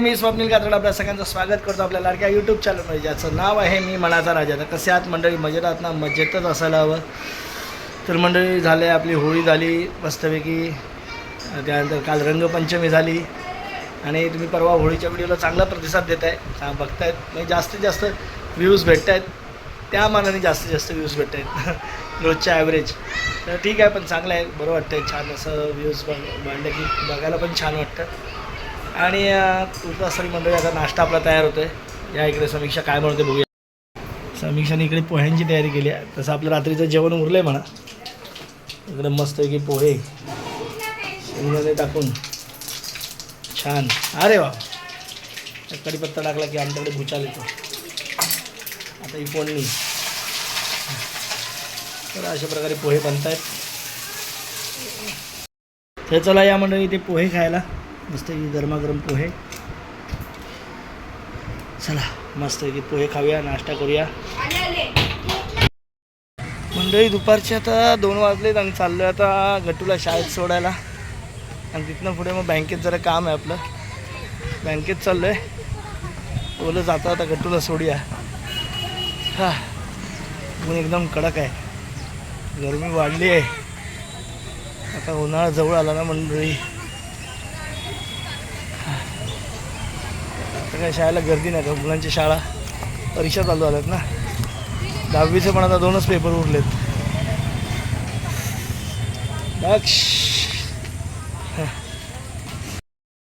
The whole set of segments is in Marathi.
मी स्वप्नील कात्रड आपल्या सगळ्यांचं स्वागत करतो आपल्या लाडक्या यूट्यूब चॅनलमध्ये ज्याचं नाव आहे मी मनाचा राजा. तर कसे आहात मंडळी? मजेत आहात ना? मजेतच असायला हवं. तर मंडळी झाले आपली होळी झाली मस्तपैकी. त्यानंतर काल रंगपंचमी झाली. आणि तुम्ही परवा होळीच्या व्हिडिओला चांगला प्रतिसाद देत आहे बघतायत. म्हणजे जास्तीत जास्त व्ह्यूज भेटत आहेत त्या मानाने जास्तीत जास्त व्ह्यूज भेटत आहेत रोजच्या ॲव्हरेज तर ठीक आहे पण चांगलं आहे. बरं वाटतं आहे छान असं व्ह्यूज बघ वाढलं की बघायला पण छान वाटतं. आणि अं, असं मंडळी आता नाश्ता आपला तयार होतो आहे या इकडे समीक्षा काय म्हणते बघूया. समीक्षाने इकडे पोह्यांची तयारी केली आहे. तसं आपलं रात्रीचं जेवण उरलं आहे म्हणा. इकडे मस्त की पोहे. शेंगदाणे टाकून. छान. अरे वा. कढीपत्ता टाकला की आमच्याकडे भुचाल येतो. आता ही फोडणी. तर अशा प्रकारे पोहे बनत आहेत तर चला या मंडळी ते पोहे खायला. मस्तपैकी की गरमागरम पोहे. चला मस्तपैकी पोहे खाऊया नाश्ता करूया. मंडळी दुपारचे आता दोन वाजलेत आणि चाललो आता गटूला शाळेत सोडायला. आणि तिथनं पुढे मग बँकेत जरा काम आहे आपलं. बँकेत चाललो आहे ओलं जाता आता गटूला सोडूया. हा. ऊन एकदम कडक आहे. गरमी वाढली आहे. आता उन्हाळा जवळ आला ना मंडळी. काय शाळेला गर्दी नाही आता मुलांची शाळा परीक्षा चालू झाल्यात ना. दहावीचे पण आता दोनच पेपर उरलेत. दक्ष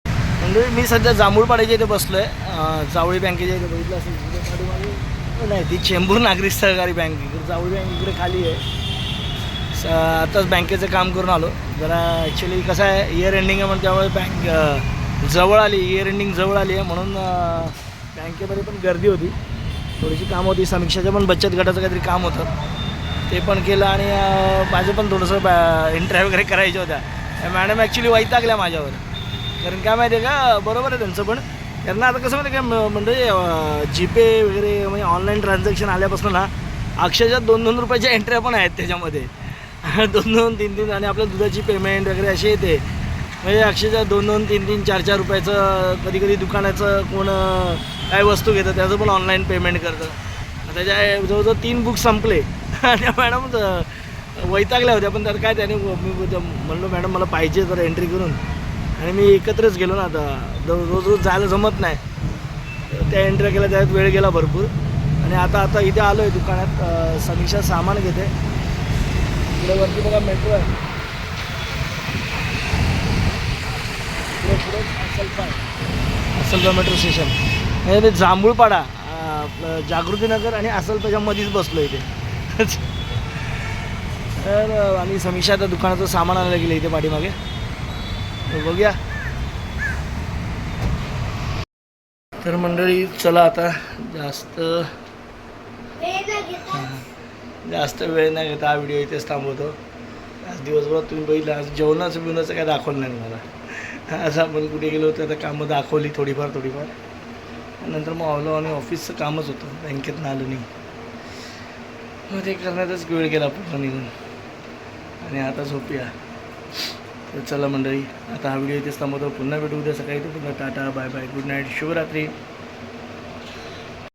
म्हणजे मी सध्या जांभूळपाड्याच्या इथे बसलो आहे जावळी बँकेच्या इथे बघितलं असेल नाही ती चेंबूर नागरिक सहकारी बँक इकडे जावळी बँक इकडे खाली आहे. आताच बँकेचं काम करून आलो. जरा ॲक्च्युली कसं आहे इयर एंडिंग आहे म्हणून त्यामुळे बँक जवळ आली इयर एंडिंग जवळ आली आहे म्हणून बँकेमध्ये पण गर्दी होती. थोडीशी काम होती. समीक्षाच्या पण बचत गटाचं काहीतरी काम होतं. ते पण केलं आणि माझं पण थोडंसं इंटरव्ह्यू वगैरे करायच्या होत्या. मॅडम ॲक्च्युली वैतागल्या माझ्यावर. कारण काय माहिती आहे का बरोबर आहे त्यांचं पण. त्यांना आता कसं माहिती काय म- म्हणजे जीपे वगैरे म्हणजे ऑनलाईन ट्रान्झॅक्शन आल्यापासून ना अक्षरशः दोन दोन रुपयाच्या एंट्र्या पण आहेत त्याच्यामध्ये. दोन दोन तीन तीन आणि आपल्या दुधाची पेमेंट वगैरे असे येते. म्हणजे अक्षरशः दोन दोन तीन तीन चार चार रुपयाचं कधी कधी दुकानाचं कोण काय वस्तू घेतं त्याचं पण ऑनलाईन पेमेंट करतं. त्याच्या जवळजवळ तीन बुक संपले. आणि मॅडम वैतागल्या होत्या पण त्यात काय त्याने मी म्हणलो मॅडम मला पाहिजे तर एंट्री करून. आणि मी एकत्रच गेलो ना आता. रोज रोज जायला जमत नाही. त्या एंट्री केल्या त्यात वेळ गेला भरपूर. आणि आता आता इथे आलो आहे दुकानात समीक्षा सामान घेते. इकडे वरती बघा मेट्रो आहे. असलपा मेट्रो स्टेशन. हे ते जांभूळपाडा जागृतीनगर आणि असलपाच्या मध्येच बसलो इथे तर आणि समीक्षा आता दुकानाचं सामान आणायला गेलं इथे पाठीमागे. बघूया. तर मंडळी चला आता जास्त जास्त वेळ नाही घेता हा व्हिडिओ इथेच थांबवतो. आज दिवसभरात तुम्ही बघितलं आज जेवणाचं बिवणाचं काय दाखवलं नाही मला. आज आपण कुठे गेलो होतो आता कामं दाखवली थोडीफार थोडीफार. नंतर मग आलो आणि ऑफिसचं कामच होतं बँकेत आलो नाही. मग ते करण्यातच वेळ गेला पूर्ण निघून. आणि आता झोपूया. तर चला मंडळी आता हा व्हिडिओ इथेच थांबवतो. पुन्हा भेटू उद्या सकाळी. तर पुन्हा tata bye bye. Good night शुभरात्री.